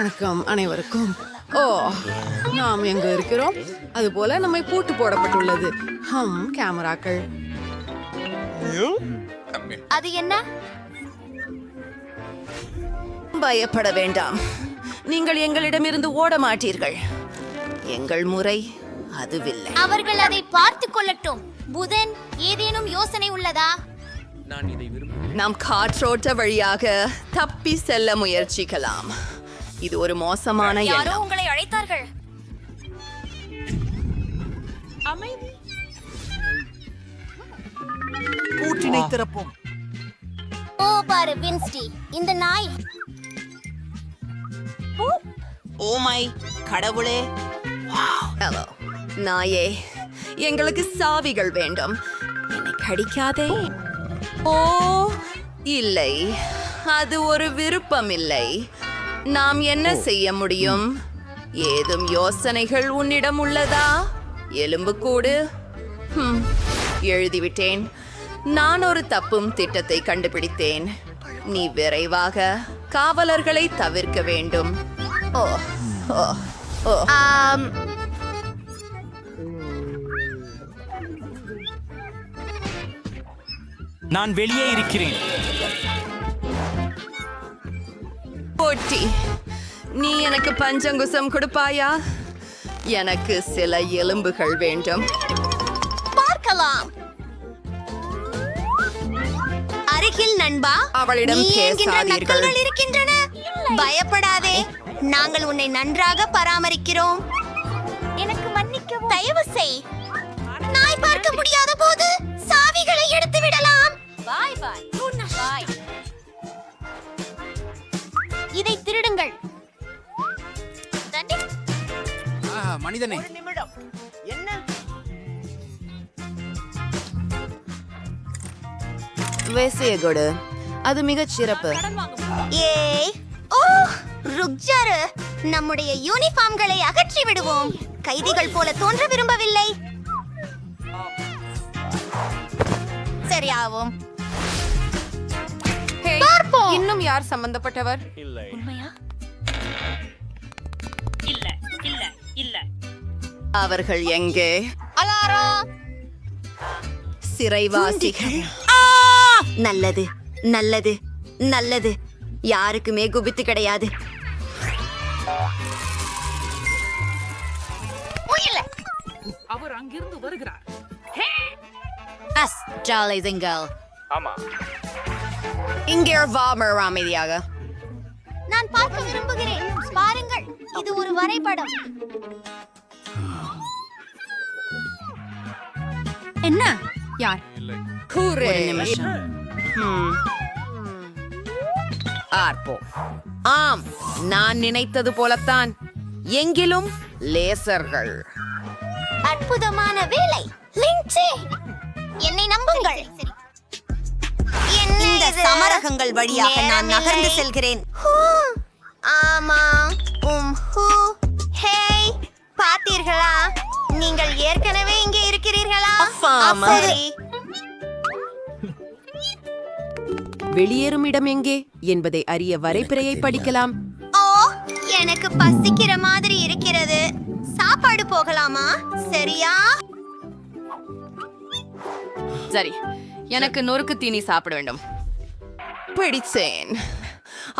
வணக்கம் அனைவருக்கும். ஓ நாம் எங்க இருக்கிறோம்? அதுபோல நம்மை பூட்டு போடப்பட்டுள்ளது. ஹம் கேமராக்கள். அது என்ன? பயப்பட வேண்டாம். நீங்கள் எங்களிடமிருந்து ஓட மாட்டீர்கள். எங்கள் முறை அதுவில்லை. அவர்கள் அதை பார்த்து கொள்ளட்டும். புதன் ஏதேனும் யோசனை உள்ளதா? நாம் காற்றோட்ட வழியாக தப்பி செல்ல முயற்சிக்கலாம். இது ஒரு மோசமான யாரோ உங்களை அழைத்தார்கள். பூட்டினை திறப்போம். ஓ பாரு வின்ஸ்டி இந்த நாய். ஓ. மை கடவுளே. ஹலோ நாயே எங்களுக்கு சாவிகள் வேண்டும். என்னை கடிக்காதே. ஓ. இல்லை. அது ஒரு விருப்பம் இல்லை நாம் என்ன செய்ய முடியும்? ஏதும் யோசனைகள் உன்னிடம் உள்ளதா? எலும்புக்கூடு எழுதிவிட்டேன். நான் ஒரு தப்பும் திட்டத்தை கண்டுபிடித்தேன். நீ விரைவாக காவலர்களை தவிர்க்க வேண்டும். ஓ ஓ ஓ. நான் வெளியே இருக்கிறேன். போட்டி. நீ எனக்கு பஞ்சங்குசம் கொடுப்பாயா? எனக்கு சில எலும்புகள் வேண்டும். பார்க்கலாம். அருகில் நண்பா அவளிடம். நக்கல்கள் இருக்கின்றன. பயப்படாதே. நாங்கள் உன்னை நன்றாக பராமரிக்கிறோம். எனக்கு மன்னிக்கவும். தயவு செய். நாய் பார்க்க முடியாத போது சாவிகளை எடுத்து விடலாம். பாய் பாய். மனிதனே. வேசிய கொடு. அது மிகச் சிறப்பு. ஏய் ஓ ருக்ஜாரு. நம்முடைய யூனிஃபார்ம்களை அகற்றி விடுவோம். கைதிகள் போல தோன்ற விரும்பவில்லை. சரியாவும் பார்ப்போம். இன்னும் யார் சம்பந்தப்பட்டவர்? அவர்கள் எங்கே? அலாரம் சிறைவாசிகள். நல்லது நல்லது நல்லது. யாருக்குமே குபித்து கிடையாது. அவர் அங்கிருந்து வருகிறார். இங்கே வாமர் அமைதியாக. நான் பார்க்க விரும்புகிறேன். பாருங்கள் இது ஒரு வரைபடம். என்ன? யார்? ஹம். ஆர்ப்போம் ஆம் நான் நினைத்தது போலத்தான். எங்கிலும் லேசர்கள். அற்புதமான வேலை. என்னை நம்புங்கள். இந்த சமரகங்கள் வழியாக நான் நகர்ந்து செல்கிறேன். ஆமா உம் ஹூ. ஹேய். பார்த்தீர்களா? நீங்கள் ஏற்கனவே இங்கே இருக்கிறீர்களா. சரி. வெளியேறும் இடம் எங்கே? என்பதை அறிய வரைபிறையை படிக்கலாம். ஓ எனக்கு பசிக்கிற மாதிரி இருக்கிறது. சாப்பாடு போகலாமா? சரியா? சரி எனக்கு நொறுக்கு தீனி சாப்பிட வேண்டும். பிடிச்சேன்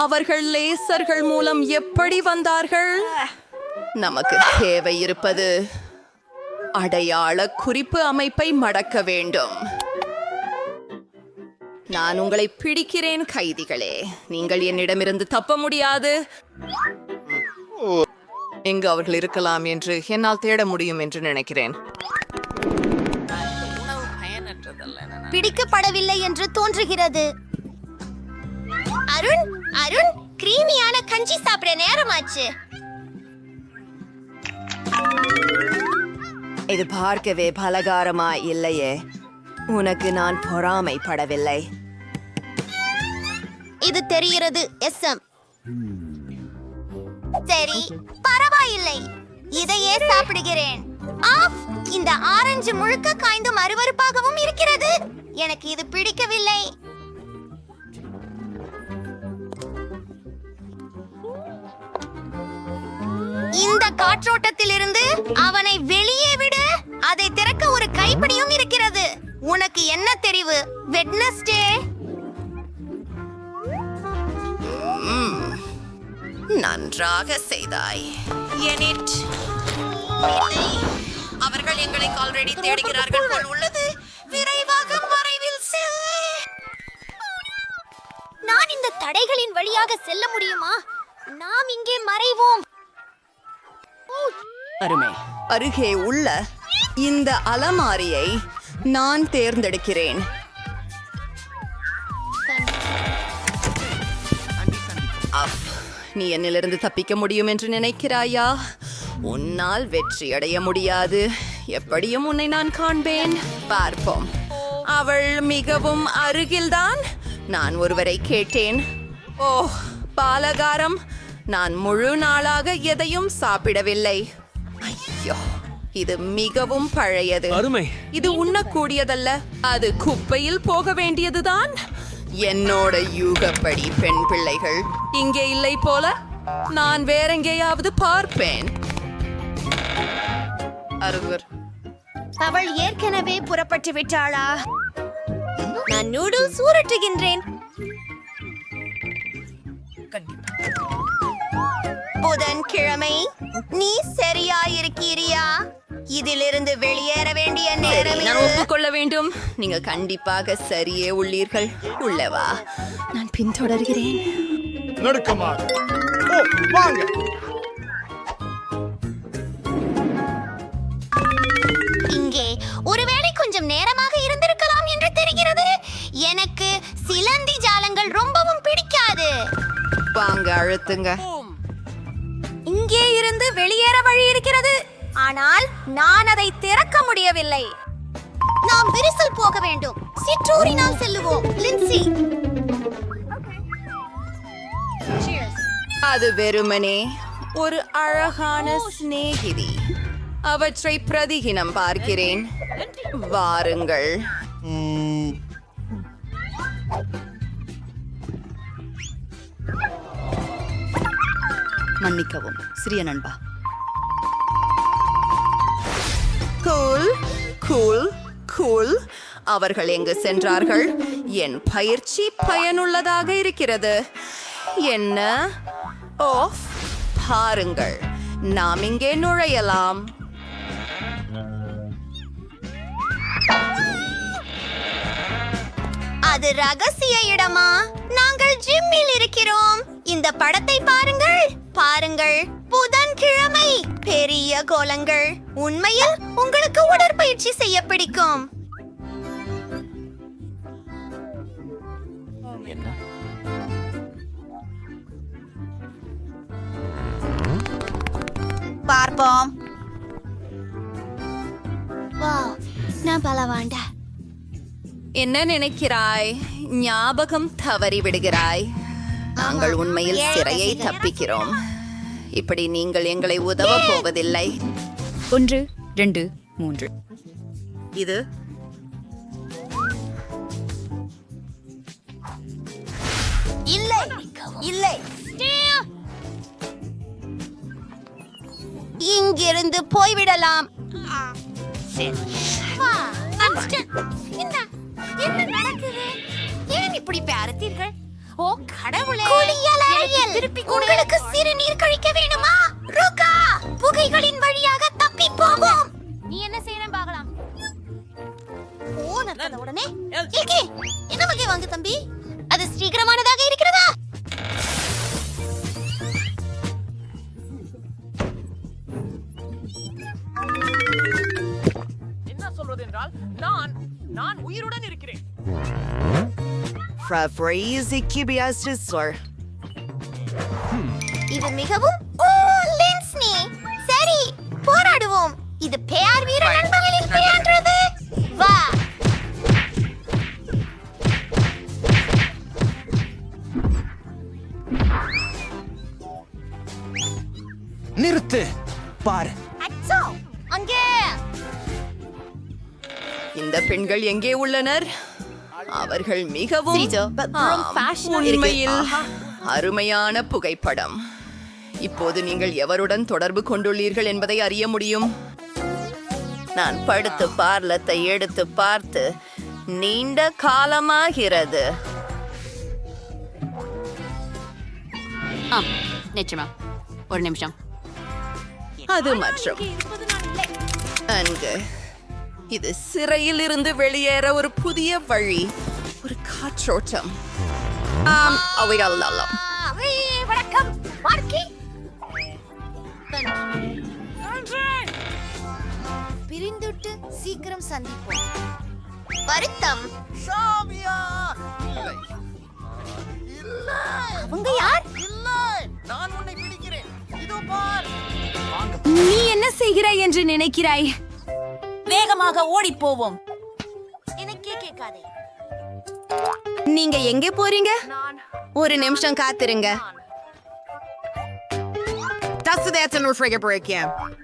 அவர்கள் லேசர்கள் மூலம் எப்படி வந்தார்கள்? நமக்கு தேவை இருப்பது அடையாள குறிப்பு அமைப்பை மடக்க வேண்டும். நான் உங்களை பிடிக்கிறேன் கைதிகளே. நீங்கள் என்னிடமிருந்து தப்ப முடியாது. எங்கு அவர்கள் இருக்கலாம் என்று என்னால் தேட முடியும் என்று நினைக்கிறேன். பிடிக்கப்படவில்லை என்று தோன்றுகிறது. அருண் அருண் கிரீமியான கஞ்சி சாப்பிட நேரமாச்சு. இது பார்க்கவே பலகாரமா இல்லையே. உனக்கு நான் பொறாமைப்படவில்லை. இது தெரிகிறது எஸ் எம். சரி பரவாயில்லை. இதையே சாப்பிடுகிறேன். ஆஃப் இந்த ஆரஞ்சு முழுக்க காய்ந்தும் அருவருப்பாகவும் இருக்கிறது. எனக்கு இது பிடிக்கவில்லை. காற்றோட்டத்திலிருந்து அவனை வெளியே விடு அதை திறக்க ஒரு கைப்பிடியும் இருக்கிறது. உனக்கு என்ன தெரிவு வெட்னஸ்டே? நன்றாக செய்தாய். எனிட் அவர்கள் எங்களை ஆல்ரெடி தேடுகிறார்கள் போல் உள்ளது. விரைவாக மறைவில் செல். நான் இந்த தடைகளின் வழியாக செல்ல முடியுமா? நாம் இங்கே மறைவோம். அருமை. அருகே உள்ள இந்த அலமாரியை நான் தேர்ந்தெடுக்கிறேன். நீ என்னிலிருந்து தப்பிக்க முடியும் என்று நினைக்கிறாயா? உன்னால் வெற்றி அடைய முடியாது. எப்படியும் உன்னை நான் காண்பேன். பார்ப்போம். அவள் மிகவும் அருகில்தான். நான் ஒருவரை கேட்டேன். ஓ பாலகாரம். நான் முழு நாளாக எதையும் சாப்பிடவில்லை. ஐயோ இது மிகவும் பழையது. அருமை. இது உண்ணக்கூடியதல்ல. அது குப்பையில் போக வேண்டியதுதான். என்னோட யூகப்படி பெண் பிள்ளைகள். இங்கே இல்லை போல. நான் வேறெங்கேயாவது பார்ப்பேன். அருகர். அவள் ஏற்கனவே புறப்பட்டு விட்டாளா? நான் நூடுல்ஸ் ஊரட்டுகின்றேன் புதன்கிழமை நீ சரியா இருக்கிறியா இதிலிருந்து வெளியேற வேண்டிய நேரம் நான். ஒப்புக்கொள்ள வேண்டும். நீங்க கண்டிப்பாக சரியே உள்ளீர்கள். உள்ளவா நான் பின்தொடர்கிறேன். நடுக்கமாக ஓ வாங்க. இங்கே ஒருவேளை கொஞ்சம் நேரமாக இருந்திருக்கலாம் என்று தெரிகிறது. எனக்கு சிலந்தி ஜாலங்கள் ரொம்பவும் பிடிக்காது. வாங்க அழுத்துங்க. இங்கே இருந்து வெளியேற வழி இருக்கிறது. ஆனால் நான் அதை திறக்க முடியவில்லை. நாம் விரிசல் போக வேண்டும். சிற்றூரினால் செல்லுவோம். லின்சி. அது வெறுமனே ஒரு அழகான சிநேகிதி. அவற்றை பிரதிகினம் பார்க்கிறேன். வாருங்கள். மன்னிக்கவும் சிறிய நண்பா. Cool cool cool. அவர்கள் எங்கு சென்றார்கள்? என் பயிற்சி பயனுள்ளதாக இருக்கிறது. என்ன? ஓஃப் பாருங்கள். நாம் இங்கே நுழையலாம். அது ரகசிய இடமா? நாங்கள் ஜிம்மில் இருக்கிறோம். இந்த படத்தை பாருங்கள். பாருங்கள். புதன்கிழமை. பெரிய கோலங்கள். உண்மையில் உங்களுக்கு உடற்பயிற்சி செய்ய பிடிக்கும். பார்ப்போம். நான் பலவாண்டா. என்ன நினைக்கிறாய்? ஞாபகம் தவறி விடுகிறாய். நாங்கள் உண்மையில் சிறையை தப்பிக்கிறோம். இப்படி நீங்கள் எங்களை உதவ போவதில்லை. ஒன்று ரெண்டு மூன்று. இது இல்லை இல்லை. இங்கிருந்து போய்விடலாம். என்ன நடக்குது? ஏன் இப்படி பார்த்தீர்கள்? ஓ கடவுளே. திருப்பி உங்களுக்கு சிறுநீர் கழிக்க வேணுமா? ருகா புகைகளின் வழியாக தப்பி போவோம். நீ என்ன செய்யணும் பார்க்கலாம். போன் உடனே. என்ன வகை வாங்கு தம்பி? அது சீக்கிரமானதாக இது மிகவும் ஓ லென்ஸ்னி சரி போராடுவோம். இது பேர் வீர நண்பர்களின் பெயர்ன்றது வா. நிறுத்து. பாரு. அச்சோ அங்கே. இந்த பெண்கள் எங்கே உள்ளனர்? அவர்கள் மிகவும் உண்மையில். அருமையான புகைப்படம். இப்போது நீங்கள் எவருடன் தொடர்பு கொண்டுள்ளீர்கள் என்பதை அறிய முடியும். நான் படுத்து பார்லத்தை எடுத்து பார்த்து நீண்ட காலமாகிறது. ஆம் நிச்சயமா. ஒரு நிமிஷம். அது மற்றும். அங்கு இது சிறையில் இருந்து வெளியேற ஒரு புதிய வழி. ஒரு காற்றோட்டம். ஆம் அவைகள் நல்லம் வணக்கம் பிரிந்துட்டு சீக்கிரம் சந்திப்போம். வருத்தம். அவங்க யார்? நான் உன்னை பிடிக்கிறேன். இதோ பார். நீ என்ன செய்கிறாய் என்று நினைக்கிறாய்? வேகமாக ஓடி போவோம் எனக்கே கேட்காதே. நீங்க எங்க போறீங்க? ஒரு நிமிஷம் காத்திருங்க.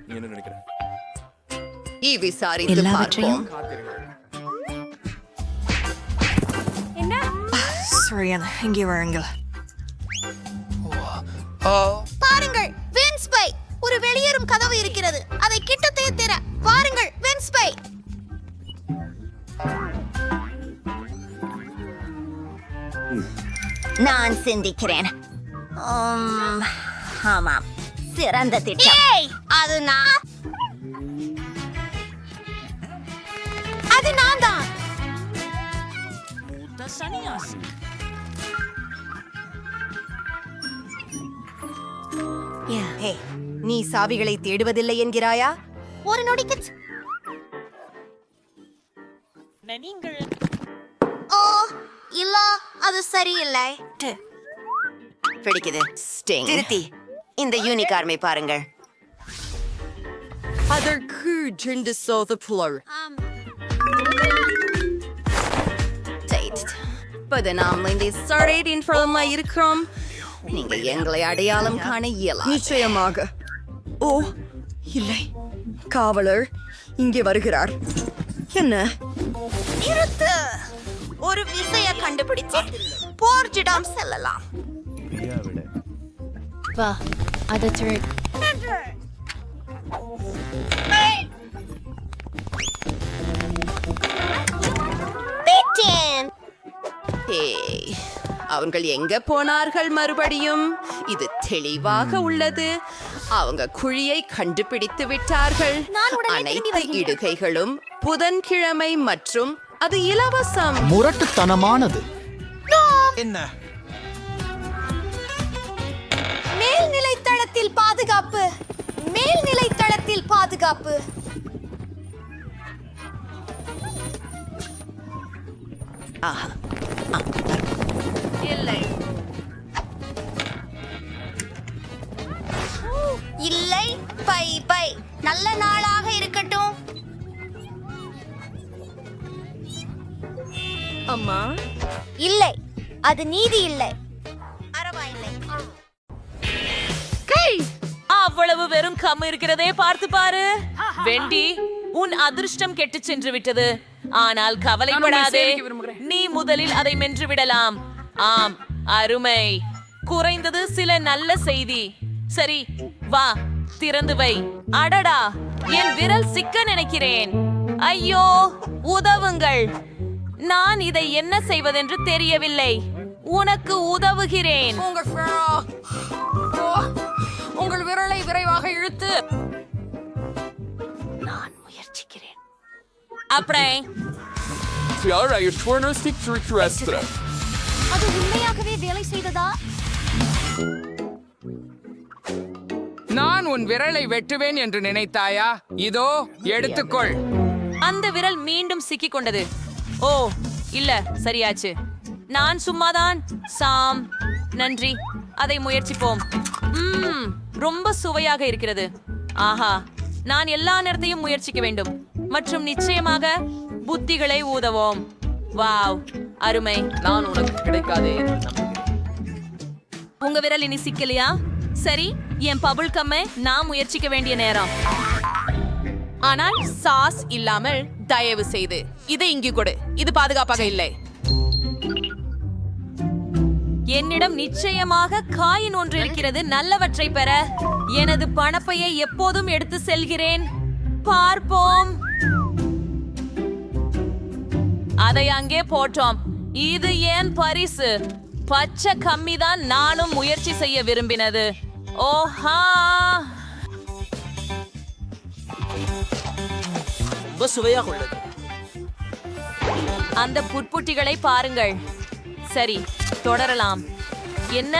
நீ என்ன நினைக்கிற? ஈ விசாரித்து எல்லாவற்றையும் பார்ப்போம். பாருங்கள் வென்ஸ்பை ஒரு வெளியேறும் கதவு இருக்கிறது. அதை கிட்டத்தே திற. பாருங்கள் வென்ஸ்பை நான் சிந்திக்கிறேன். உம், ஆமாம் சிறந்த திட்டம். அது நான். அது நான் தான். ஹே, நீ சாவிகளை தேடுவதில்லை என்கிறாயா? ஒரு நொடிக்கு நீங்கள் ஓ இல்ல அது சரியில்லை. பிடிக்குது ஸ்டிங். திருத்தி. இந்த யூனிகார்மை பாருங்கள். அதற்கு ஜெண்டு சோத புலர். இப்போது நாம் இந்த சரேடின் பிரதமா இருக்கிறோம். நீங்க எங்களை அடையாளம் காண இயலாம் நிச்சயமாக. ஓ இல்லை. காவலர் இங்கே வருகிறார். என்ன? நிறுத்து. ஒரு விசைய கண்டுபிடிச்சு போர்ஜிடம் செல்லலாம். வா அதை பேட்டேன் ஏய், அவங்கள் எங்க போனார்கள் மறுபடியும்? இது தெளிவாக உள்ளது. அவங்க குழியை கண்டுபிடித்து விட்டார்கள். நான் உடனே திரும்பி அனைத்து. இடுகைகளும் புதன்கிழமை மற்றும் அது இலவசம். முரட்டுத்தனமானது. என்ன? மேல்நிலை தளத்தில் பாதுகாப்பு. மேல்நிலை தளத்தில் பாதுகாப்பு இல்லை. இல்லை. Bye bye. நல்ல நாளாக அது நீதி இல்லை. பரவாயில்லை அவ்வளவு வெறும் கம் இருக்கிறதே பார்த்து பாரு. வெண்டி உன் அதிர்ஷ்டம் கெட்டு சென்று விட்டது. ஆனால் கவலைப்படாதே. நீ முதலில் அதை மென்று விடலாம். ஆம் அருமை. குறைந்தது சில நல்ல செய்தி. சரி வா திறந்து வை. அடடா என் விரல் சிக்க நினைக்கிறேன். ஐயோ உதவுங்கள். நான் இதை என்ன செய்வதென்று தெரியவில்லை. உனக்கு உதவுகிறேன். உங்கள் விரலை விரைவாக இழுத்து. நான் முயற்சிக்கிறேன். Terrestre. அது உண்மையாகவே வேலை செய்ததா? நான் உன் விரலை வெட்டுவேன் என்று நினைத்தாயா? இதோ எடுத்துக்கொள். அந்த விரல் மீண்டும் சிக்கிக் கொண்டது ஓ இல்ல சரியாச்சு. நான் சும்மாதான். சாம் நன்றி. அதை முயற்சிப்போம். ம்ம், ரொம்ப சுவையாக இருக்கிறது. ஆஹா நான் எல்லா நேரத்தையும் முயற்சிக்க வேண்டும். மற்றும் நிச்சயமாக புத்திகளை ஊதவோம். வாவ் அருமை. நான் உனக்கு கிடைக்காதே உங்க விரல் இனி சிக்கலையா? சரி என் பபுள் கம்மை நான் முயற்சிக்க வேண்டிய நேரம். ஆனால் சாஸ் இல்லாமல் தயவு செய்து இதை இங்கு கொடு. இது பாதுகாப்பாக இல்லை. என்னிடம் நிச்சயமாக காயின் ஒன்று இருக்கிறது. நல்லவற்றை பெற எனது பணப்பையை எப்போதும் எடுத்து செல்கிறேன். பார்ப்போம். அதை அங்கே போட்டோம். இது ஏன் பரிசு? பச்சை கம்மிதான் நானும் முயற்சி செய்ய விரும்பினது. ஓஹா! ரொம்ப சுவையாக உள்ளது. அந்த புட்புட்டிகளை பாருங்கள். சரி. தொடரலாம். என்ன?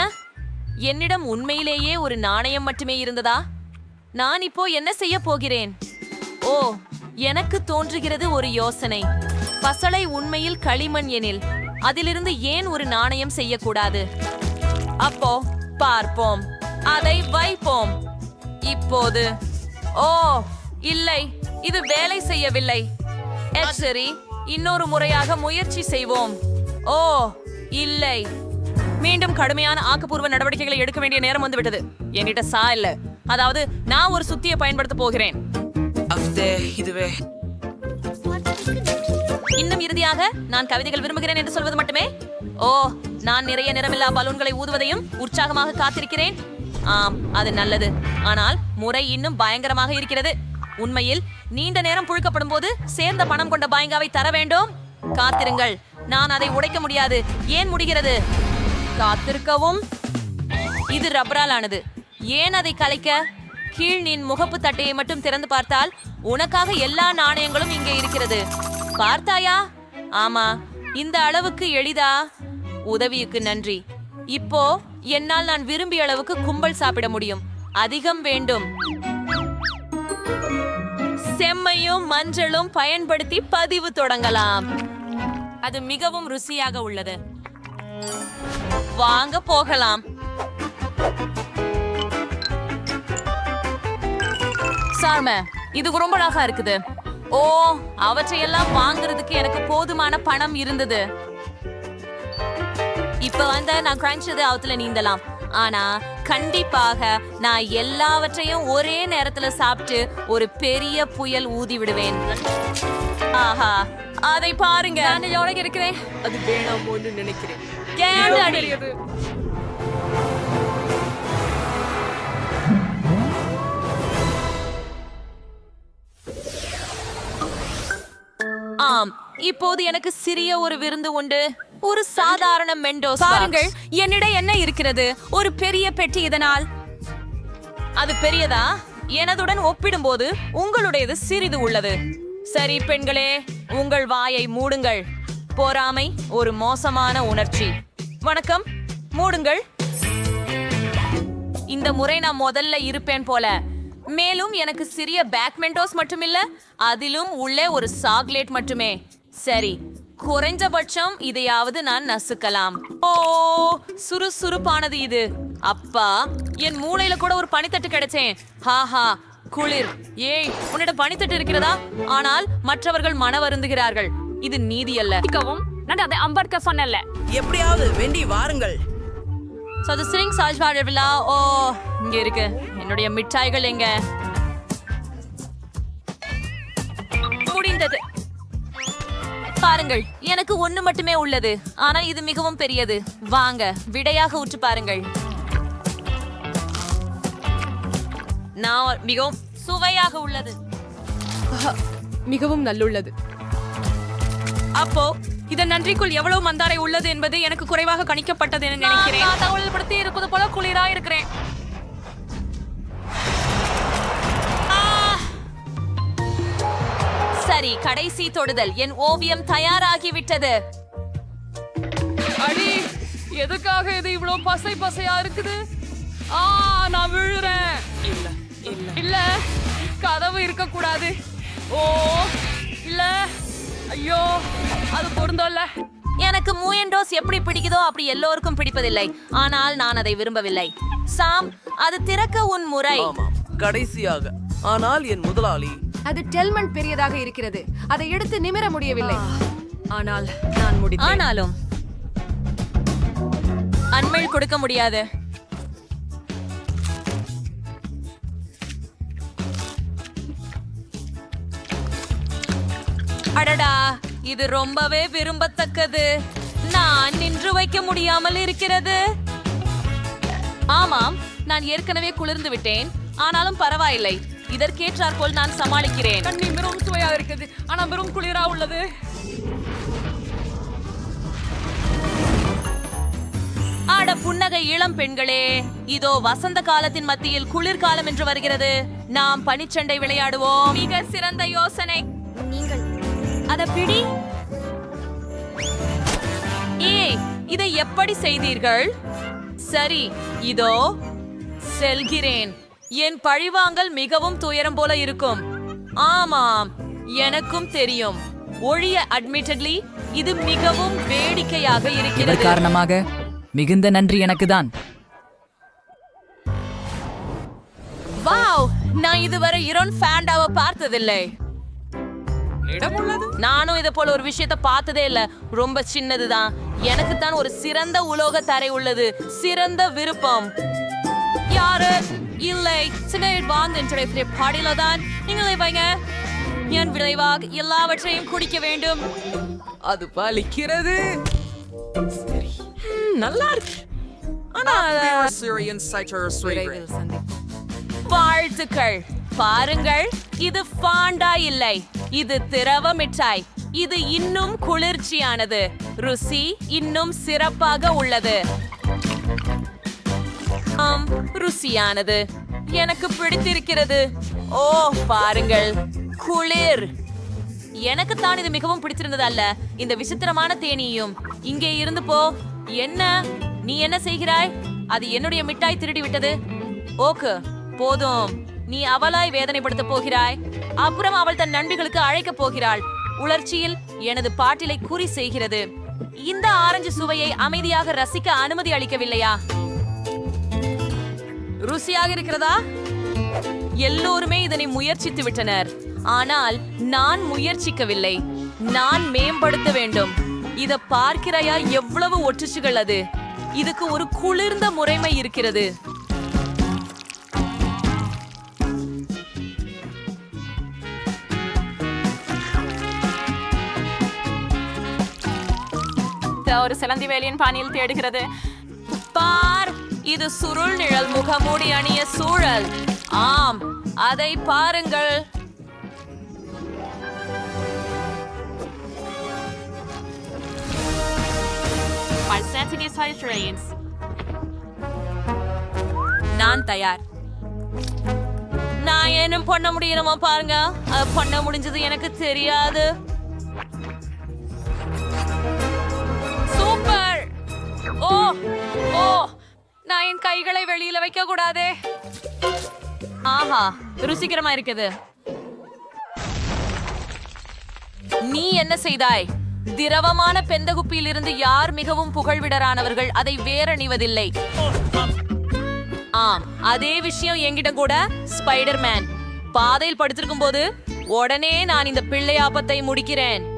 என்னிடம் உண்மையிலேயே ஒரு நாணயம் மட்டுமே இருந்ததா? நான் இப்போ என்ன செய்ய போகிறேன்? ஓ எனக்கு தோன்றுகிறது ஒரு யோசனை. பசலை உண்மையில் களிமண் எனில் அதிலிருந்து ஏன் ஒரு நாணயம் செய்யக்கூடாது? அப்போ பார்ப்போம். அதை வைப்போம். இப்போது. ஓ இல்லை இது வேலை செய்யவில்லை. சரி இன்னொரு முறையாக முயற்சி செய்வோம். ஓ இல்லை. மீண்டும் கடுமையான ஆக்கப்பூர்வ நடவடிக்கைகளை எடுக்க வேண்டிய நேரம் வந்து விட்டது என்கிட்ட சா இல்ல. அதாவது நான் ஒரு சுத்தியை பயன்படுத்த போகிறேன். இதுவே. இன்னும் இறுதியாக நான் கவிதைகள் விரும்புகிறேன் என்று சொல்வது மட்டுமே? ஓ நான் நிறைய நிறமில்லா பலூன்களை ஊதுவதையும் உற்சாகமாக காத்திருக்கிறேன். ஆம் அது நல்லது. ஆனால் முறை இன்னும் பயங்கரமாக இருக்கிறது. உண்மையில் நீண்ட நேரம் புழுக்கப்படும் போது சேர்ந்த பணம் கொண்ட பாயங்காவை தர வேண்டும். காத்திருங்கள். நான் அதை உடைக்க முடியாது. ஏன் முடிகிறது? காத்திருக்கவும். இது ரப்பரால் ஆனது ஏன் அதை கலைக்க? கீழ் நின் முகப்பு தட்டையை மட்டும் திறந்து பார்த்தால் உனக்காக எல்லா நாணயங்களும் இங்கே இருக்கிறது. பார்த்தாயா? ஆமா. இந்த அளவுக்கு எளிதா? உதவிக்கு நன்றி. இப்போ என்னால் நான் விரும்பிய அளவுக்கு கும்பல் சாப்பிட முடியும். அதிகம் வேண்டும். செம்மையும் மஞ்சளும் பயன்படுத்தி பதிவு தொடங்கலாம். அது மிகவும் ருசியாக உள்ளது. வாங்க போகலாம். சார்ம இது ரொம்ப அழகா இருக்குது. ஓ அவற்றையெல்லாம் வாங்குறதுக்கு எனக்கு போதுமான பணம் இருந்தது. இப்ப வந்து நான் கிரஞ்சது அவத்துல நீந்தலாம். ஆனா கண்டிப்பாக நான் எல்லாவற்றையும் ஒரே நேரத்துல சாப்பிட்டு ஒரு பெரிய புயல் ஊதி விடுவேன். ஆஹா. அதை பாருங்க. நான் எவ்வளவு இருக்கிறேன். அது வேணாமோன்னு நினைக்கிறேன். கேண்டடி. ஆம். இப்போது எனக்கு சிறிய ஒரு விருந்து உண்டு. ஒரு சாதாரண மெண்டோஸ் பாருங்கள் என்னிடம் என்ன இருக்கிறது? ஒரு பெரிய பெட்டி இதனால். அது பெரியதா? எனதுடன் ஒப்பிடும்போது உங்களுடையது சிறிது உள்ளது. சரி பெண்களே உங்கள் வாயை மூடுங்கள். பொறாமை ஒரு மோசமான உணர்ச்சி. வணக்கம் மூடுங்கள். இந்த முறை நான் முதல்ல இருப்பேன் போல. மேலும் எனக்கு சிறிய பேக்மெண்டோஸ் மட்டுமில்ல அதிலும் உள்ளே ஒரு சாக்லேட் மட்டுமே. சரி குறைஞ்சபட்சம் இதையாவது நான் நசுக்கலாம். ஓ சுறுசுறுப்பானது இது. அப்பா என் மூளையில கூட ஒரு பனித்தட்டு கிடைச்சேன். ஹாஹா குளிர். ஏய் உன்னிடம் பனித்தட்டு இருக்கிறதா? ஆனால் மற்றவர்கள் மன வருந்துகிறார்கள். இது நீதி அல்ல. கவும் நான் அதை அம்பர்க்க சொன்னல எப்படியாவது வெண்டி வாருங்கள். So the sing சாஜ்பாடு விழா ஓ இங்க இருக்கு. என்னுடைய மிட்டாய்கள் எங்க? முடிந்தது. பாருங்கள் எனக்கு ஒண்ணு மட்டுமே உள்ளது. ஆனால் இது மிகவும் பெரியது. வாங்க விடையாக ஊற்று பாருங்கள். நான் மிகவும் சுவையாக உள்ளது. மிகவும் நல்லுள்ளது. அப்போ? இதன் நன்றிக்குள் எவ்வளவு மந்தாரை உள்ளது என்பது எனக்கு குறைவாக கணிக்கப்பட்டது என நினைக்கிறேன். தகவல் படுத்தி இருப்பது போல குளிரா இருக்கிறேன்! சரி கடைசி தொடுதல். என் ஓவியம் தயாராகிவிட்டது. அடி எதுக்காக இது இவ்வளவு பசை பசையா இருக்குது? ஆ நான் விழுறேன். இல்ல. இல்ல. இல்ல கதவு இருக்க கூடாது ஓ இல்ல. ஐயோ அது பொருந்தோல்ல. எனக்கு மூயண்டோஸ் எப்படி பிடிக்குதோ அப்படி எல்லோருக்கும் பிடிப்பதில்லை. ஆனால் நான் அதை விரும்பவில்லை. சாம் அது திறக்க உன் முறை. கடைசியாக. ஆனால் என் முதலாளி. அது டெல்மன் பெரியதாக இருக்கிறது. அதை எடுத்து நிமிர முடியவில்லை. ஆனால் நான் முடித்தேன். ஆனாலும் அண்மையில் கொடுக்க முடியாது. அடடா இது ரொம்பவே விரும்பத்தக்கது. நான் நான் நின்று வைக்க முடியாமல் இருக்கிறது. ஆமாம் நான் ஏற்கனவே குளிர்ந்து விட்டேன். ஆனாலும் பரவாயில்லை இதற்கேற்றாற்போல் நான் சமாளிக்கிறேன். தண்ணி மிகவும் சுவையா இருக்குது. ஆனா வெறும் குளிரா உள்ளது. ஆட புன்னகை இளம் பெண்களே இதோ வசந்த காலத்தின் மத்தியில் குளிர்காலம் என்று வருகிறது. நாம் பனிச்சண்டை விளையாடுவோம். மிக சிறந்த யோசனை. நீங்கள் அத பிடி. ஏய் இதை எப்படி செய்தீர்கள்? சரி இதோ செல்கிறேன். என் பழிவாங்கல் மிகவும் துயரம் போல இருக்கும். ஆமாம் எனக்கும் தெரியும். ஒழிய அட்மிட்டட்லி இது மிகவும் வேடிக்கையாக இருக்கிறது. காரணமாக மிகுந்த நன்றி எனக்குதான். வாவ் நான் இதுவரை இரோன் ஃபேண்டாவை பார்த்ததில்லை. நானும் இதை போல ஒரு விஷயத்தை பார்த்ததே இல்ல. ரொம்ப சின்னதுதான். எனக்கு தான் ஒரு சிறந்த உலோக தரை உள்ளது. சிறந்த விருப்பம். யாரு? இல்லை. சின்ன வாங்க என்ற பாடியில தான் நீங்களே வைங்க என் விளைவாக எல்லாவற்றையும் குடிக்க வேண்டும். அது பலிக்கிறது. நல்லா இருக்கு. வாழ்த்துக்கள். பாருங்கள். இது ஃபாண்டா இல்லை. இது திரவ மிட்டாய். இது இன்னும் குளிர்ச்சியானது. ருசி இன்னும் சிறப்பாக உள்ளது. ஆம் ருசியானது. எனக்கு பிடித்திருக்கிறது. ஓ பாருங்கள். குளிர். எனக்கு தான் இது மிகவும் பிடிச்சிருந்தது அல்ல இந்த விசித்திரமான தேனியும். இங்கே இருந்து போ. என்ன? நீ என்ன செய்கிறாய்? அது என்னுடைய மிட்டாய் திருடி விட்டது ஓக்கு போதும். நீ அவளாய் வேதனைப்படுத்த போகிறாய். அப்புறம் அவள் தன் நண்பிகளுக்கு அழைக்கப் போகிறாள். உளர்ச்சியில் எனது பாட்டிலை குறி செய்கிறது. இந்த ஆரஞ்சு சுவையை அமைதியாக ரசிக்க அனுமதி அளிக்கவில்லையா? ருசியாக இருக்கிறதா? எல்லோருமே இதனை முயற்சித்து விட்டனர். ஆனால் நான் முயற்சிக்கவில்லை. நான் மேம்படுத்த வேண்டும். இத பார்க்கிறாயா எவ்வளவு ஒற்றுச்சுகள் அது. இதுக்கு ஒரு குளிர்ந்த முறைமை இருக்கிறது. ஒரு சிலந்தி வேலியின் பாணியில் தேடுகிறது. பார் இது சுருள் நிழல் முகமூடி அணிய சூழல். ஆம் அதை பாருங்கள். நான் தயார். நான் என்ன பண்ண முடியணுமா பாருங்க. பண்ண முடிஞ்சது எனக்கு தெரியாது. ஓ ஓ நான் என் கைகளை வெளியில வைக்க கூடாதே ஆஹா ருசிகரமா இருக்குது. நீ என்ன செய்தாய்? திரவமான பெந்தகுப்பியில் இருந்து யார் மிகவும் புகழ்விடரானவர்கள் அதை வேறணிவதில்லை ஆம் அதே விஷயம் என்கிட்ட கூட ஸ்பைடர்மேன் பாதையில் படுத்திருக்கும் போது உடனே நான் இந்த பிள்ளை ஆபத்தை முடிக்கிறேன்.